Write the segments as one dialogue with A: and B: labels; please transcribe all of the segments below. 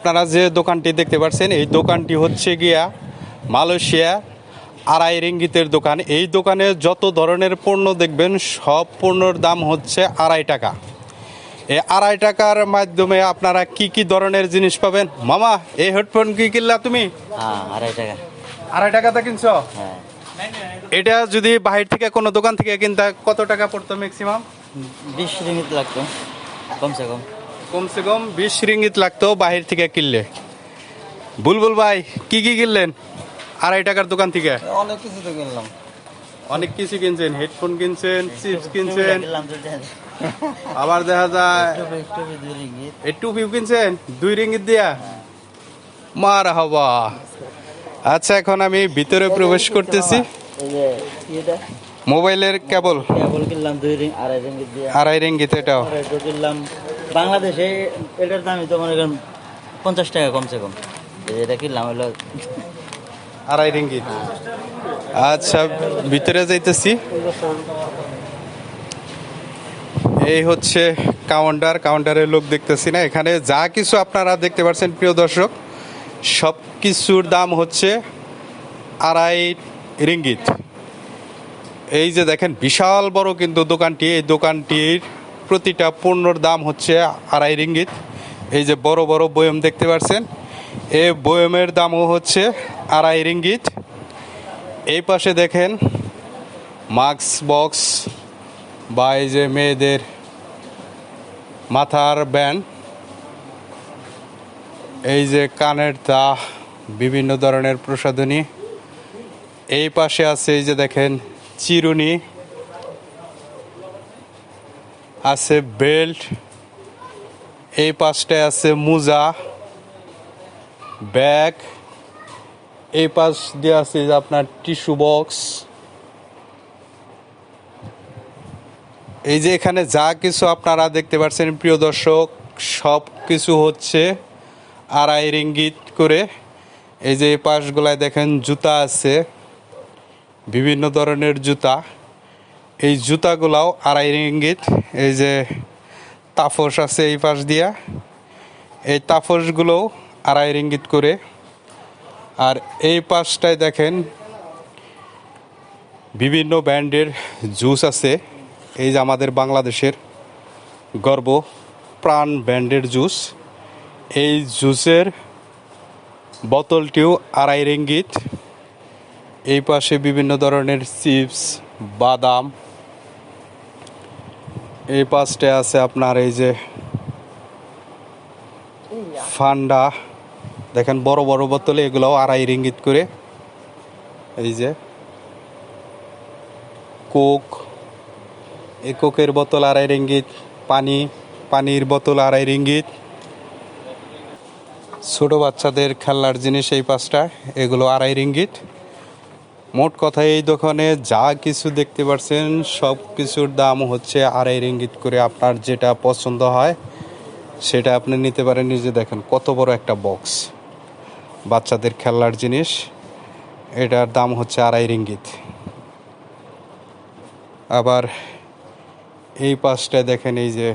A: আপনারা যে দোকানটি দেখতে পাচ্ছেন এই দোকানটি হচ্ছে গিয়া মালয়েশিয়া আড়াই রিঙ্গিতের দোকান। এই দোকানে যত ধরনের পণ্য দেখবেন সব পণ্যর দাম হচ্ছে আড়াই টাকা। এই আড়াই টাকার মাধ্যমে আপনারা কি কি ধরনের জিনিস পাবেন? মামা এই হেডফোন কি কিনলা তুমি?
B: হ্যাঁ আড়াই টাকা।
A: আড়াই টাকাতে কিনছো?
B: হ্যাঁ।
A: এটা যদি বাহির থেকে কোনো দোকান থেকে কিনতে কত টাকা পড়তো ম্যাক্সিমাম
B: বিশ রিঙ্গিত লাগতো কমসে কম।
A: কমসে কম বিশ রিঙ্গিত লাগতো বাহির থেকে কিনলে। বুলবুল ভাই কি কি কিনলেন? আড়াই টাকার দোকান থেকে?
B: অনেক কিছু তো কিনলাম।
A: অনেক কিছু কিনছেন হেডফোন কিনছেন চিপস কিনছেন। আবার দেখা যায়
B: দুই রিঙ্গিত।
A: কিনছেন? দুই রিঙ্গিত দিয়া? মার হবা আচ্ছা এখন আমি ভিতরে প্রবেশ করতেছি। মোবাইলের কেবল।
B: কেবল কিনলাম দুই রিং আড়াই রিঙ্গিত
A: আড়াই রিঙ্গিত এটাও।
B: এটা কিনলাম। বাংলাদেশে এটার দামই তো মনে করেন পঞ্চাশ টাকা কমসে কম। এটা কিনলাম হলো?
A: আড়াই রিঙ্গিত আচ্ছা ভিতরে যাইতেছি। এই হচ্ছে কাউন্টার, কাউন্টারের লোক দেখতেছি না। এখানে যা কিছু আপনারা দেখতে পাচ্ছেন, প্রিয় দর্শক সব কিছুর দাম হচ্ছে আড়াই রিঙ্গিত। এই যে দেখেন, বিশাল বড় কিন্তু দোকানটি। এই দোকানটির প্রতিটা পণ্যর দাম হচ্ছে আড়াই রিঙ্গিত। এই যে বড় বড় বয়ম দেখতে পাচ্ছেন এ বয়মের দামও হচ্ছে আড়াই রিঙ্গিত। এই পাশে দেখেন মাস্ক বক্স বা এই যে মেয়েদের মাথার ব্যান্ড। এই যে কানের তা বিভিন্ন ধরনের প্রসাধনী। এই পাশে আছে এই যে দেখেন, চিরুনি। আছে বেল্ট, এই পাশটায় আছে মোজা, ব্যাগ, এই পাশ দিয়ে আছে আপনার টিস্যু বক্স। এই যে এখানে যা কিছু আপনারা দেখতে পাচ্ছেন, প্রিয় দর্শক, সব কিছু হচ্ছে আড়াই রিঙ্গিত করে। এই যে এই পাশগুলায় দেখেন জুতা আছে, বিভিন্ন ধরনের জুতা। এই জুতাগুলাও আড়াই রিঙ্গিত, এই যে তাফস আছে এই পাশ দিয়া, এই তাফসগুলোও আড়াই রিঙ্গিত করে। আর এই পাশটায় দেখেন বিভিন্ন ব্র্যান্ডের জুস আছে, এই যে আমাদের বাংলাদেশের গর্ব প্রাণ ব্র্যান্ডের জুস। এই জুসের বোতলটিও আড়াই রিঙ্গিত। এই পাশে বিভিন্ন ধরনের চিপস, বাদাম এই পাশটায় আছে আপনার এই যে ফান্ডা। দেখেন বড় বড় বোতলে, এগুলোও আড়াই রিঙ্গিত করে। এই যে কোক, এই কোকের বোতল আড়াই রিঙ্গিত, পানি, পানির বোতল আড়াই রিঙ্গিত। ছোট বাচ্চাদের খেলনার জিনিস এই পাঁচটা এগুলো আড়াই রিঙ্গিত। মোট কথা এই দোকানে যা কিছু দেখতে পাচ্ছেন সব কিছুর দাম হচ্ছে আড়াই রিঙ্গিত করে আপনার যেটা পছন্দ হয়, সেটা আপনি নিতে পারেন। নিজে দেখেন, কত বড় একটা বক্স বাচ্চাদের খেলনার জিনিস, এটার দাম হচ্ছে আড়াই রিঙ্গিত। আবার এই পাশটায় দেখেন, এই যে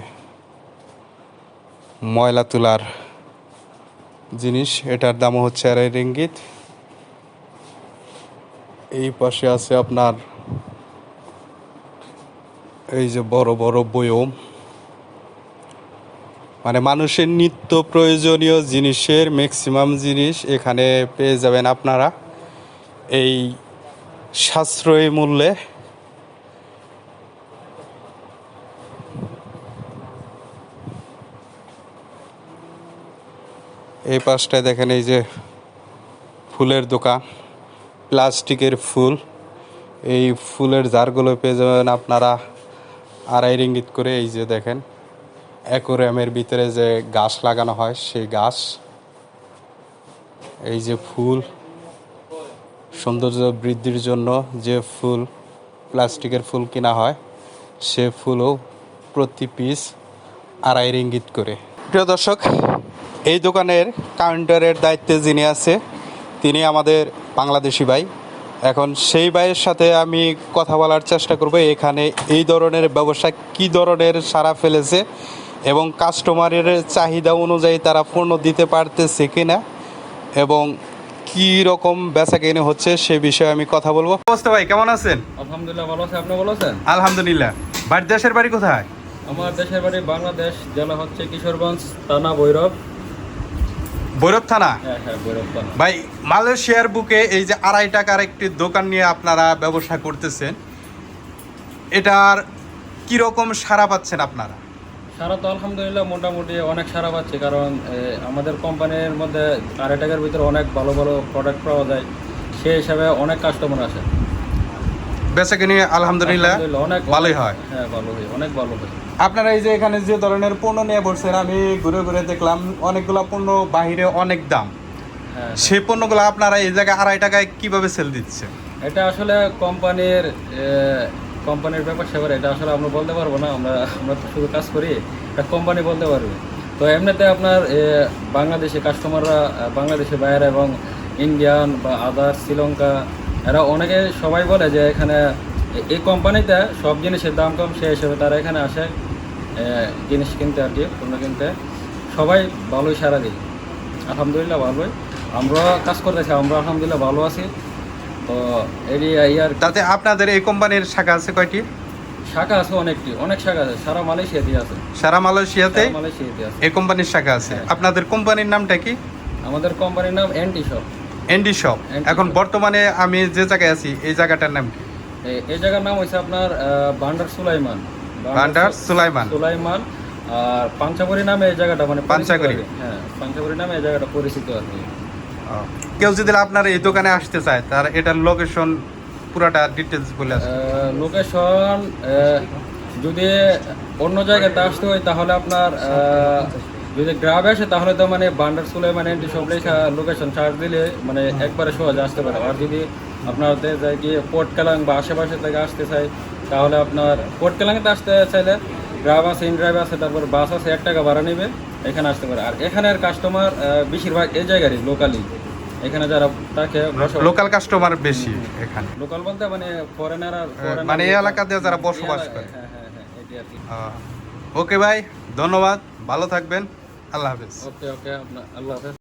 A: ময়লা তোলার জিনিস, এটার দামও হচ্ছে আড়াই রিঙ্গিত। এই পাশে আছে আপনার এই যে বড় বড় বয়ম। মানে মানুষের নিত্য প্রয়োজনীয় জিনিসের ম্যাক্সিমাম জিনিস এখানে পেয়ে যাবেন আপনারা। এই সাশ্রয়ী মূল্যে। এই পাশটায় দেখেন এই যে ফুলের দোকান। প্লাস্টিকের ফুল। এই ফুলের জারগুলো পেয়ে যাবেন আপনারা আড়াই রিঙ্গিত করে, এই যে দেখেন, অ্যাকোরিয়ামের ভিতরে যে গাছ লাগানো হয়, সেই গাছ। এই যে ফুল, সৌন্দর্য বৃদ্ধির জন্য যে ফুল, প্লাস্টিকের ফুল কিনা হয়, সে ফুলও প্রতি পিস আড়াই রিঙ্গিত করে। প্রিয় দর্শক, এই দোকানের কাউন্টারের দায়িত্বে যিনি আছে, তিনি আমাদের বাংলাদেশি ভাই। এখন সেই ভাইয়ের সাথে আমি কথা বলার চেষ্টা করব এখানে এই ধরনের ব্যবসা কি ধরনের সারা ফেলেছে এবং কাস্টমারের চাহিদা অনুযায়ী তারা পণ্য দিতে পারতেছে কিনা এবং কি রকম বেচা কিনে হচ্ছে সে বিষয়ে আমি কথা বলব। অবস্থা ভাই কেমন আছেন?
C: আলহামদুলিল্লাহ ভালো আছে। আপনি ভালো আছেন?
A: আলহামদুলিল্লাহ। বাড়ি দেশের বাড়ি কোথায়?
C: আমার দেশের বাড়ি বাংলাদেশ জেলা হচ্ছে কিশোরগঞ্জ থানা ভৈরব।
A: ভৈরব থানা?
C: হ্যাঁ হ্যাঁ ভৈরব
A: ভাই মালয়েশিয়ার বুকে এই যে আড়াই টাকার একটি দোকান নিয়ে আপনারা ব্যবসা করতেছেন এটার কি রকম সারা পাচ্ছেন আপনারা?
C: সারা তো আলহামদুলিল্লাহ মোটামুটি অনেক সারা পাচ্ছে কারণ আমাদের কোম্পানির মধ্যে আড়াই টাকার ভিতরে অনেক ভালো ভালো প্রোডাক্ট পাওয়া যায়। সেই হিসাবে অনেক কাস্টমার আসে।
A: বেচা কিনে আলহামদুলিল্লাহ ভালোই হয়।
C: হ্যাঁ ভালো হয় অনেক ভালো হয়।
A: আপনারা এই যে এখানে যে ধরনের পণ্য নিয়ে বসছেন আমি ঘুরে ঘুরে দেখলাম অনেকগুলো পণ্য বাহিরে অনেক দাম।
C: হ্যাঁ
A: সেই পণ্যগুলো আপনারা এই জায়গায় আড়াই টাকায় কীভাবে সেল দিচ্ছেন?
C: এটা আসলে কোম্পানির কোম্পানির ব্যাপার সেবার এটা আসলে আমরা বলতে পারব না আমরা আমরা তো শুধু কাজ করি এটা কোম্পানি বলতে পারবে। তো এমনিতে আপনার বাংলাদেশি কাস্টমাররা বাংলাদেশি বাইরে এবং ইন্ডিয়ান বা আদার শ্রীলঙ্কা এরা অনেকে সবাই বলে যে এখানে এই কোম্পানিতে সব জিনিসের দাম কম সেই হিসেবে তারা এখানে আসে জিনিস কিনতে আর কি পণ্য কিনতে। সবাই ভালোই সারা দিই আলহামদুলিল্লাহ ভালোই। আমরা কাজ করতেছি আমরা আলহামদুলিল্লাহ ভালো আছি। তো এরই ইয়ার
A: তাতে আপনাদের এই কোম্পানির শাখা আছে কয়টি?
C: শাখা আছে অনেকটি অনেক শাখা আছে। সারা মালয়েশিয়াতে আছে।
A: সারা মালয়েশিয়াতে?
C: মালয়েশিয়াতে আছে।
A: এই কোম্পানির শাখা আছে। আপনাদের কোম্পানির নামটা কি?
C: আমাদের কোম্পানির নাম এনটি শপ।
A: এনডি শপ এখন বর্তমানে আমি যে জায়গায় আছি এই জায়গাটার নাম কি?
C: এই জায়গার নাম হচ্ছে আপনার বান্ডার সুলাইমান।
A: বান্ডার সুলাইমান।
C: সুলাইমান আর পাঞ্চাবরি নামে এই জায়গাটা মানে কি। হ্যাঁ পাঞ্চাবরি নামে এই জায়গাটা পরিচিত আর কি।
A: কেউ যদি আপনার এই দোকানে আসতে চায় তার এটার লোকেশন পুরাটা ডিটেলস বলে
C: লোকেশন যদি অন্য জায়গাতে আসতে হয় তাহলে আপনার যদি গ্রামে আসে তাহলে তো মানে বান্ডার সুলাইমান এন্টি সব লেখা লোকেশন চার্জ দিলে মানে একবারে সহজে আসতে পারে। আর যদি আপনার হতে যায় কি পোর্ট কেলাং বা আশেপাশে থেকে আসতে চাই তাহলে আপনার পোর্ট কেলাংতে আসতে চাইলে গ্রাম আছে ইন ড্রাইভ আছে তারপর বাস আছে এক টাকা ভাড়া নেবে এখানে আসতে পারে। আর এখানের কাস্টমার বেশিরভাগ এই জায়গারই লোকালি এখানে যারা থাকে
A: লোকাল কাস্টমার বেশি এখানে।
C: লোকাল বলতে মানে ফরেনার
A: মানে এই এলাকাতে যারা বসবাস করে।
C: হ্যাঁ হ্যাঁ হ্যাঁ
A: ওকে ভাই ধন্যবাদ। ভালো থাকবেন। আল্লাহ হাফেজ।
C: ওকে ওকে আপনার আল্লাহ হাফেজ।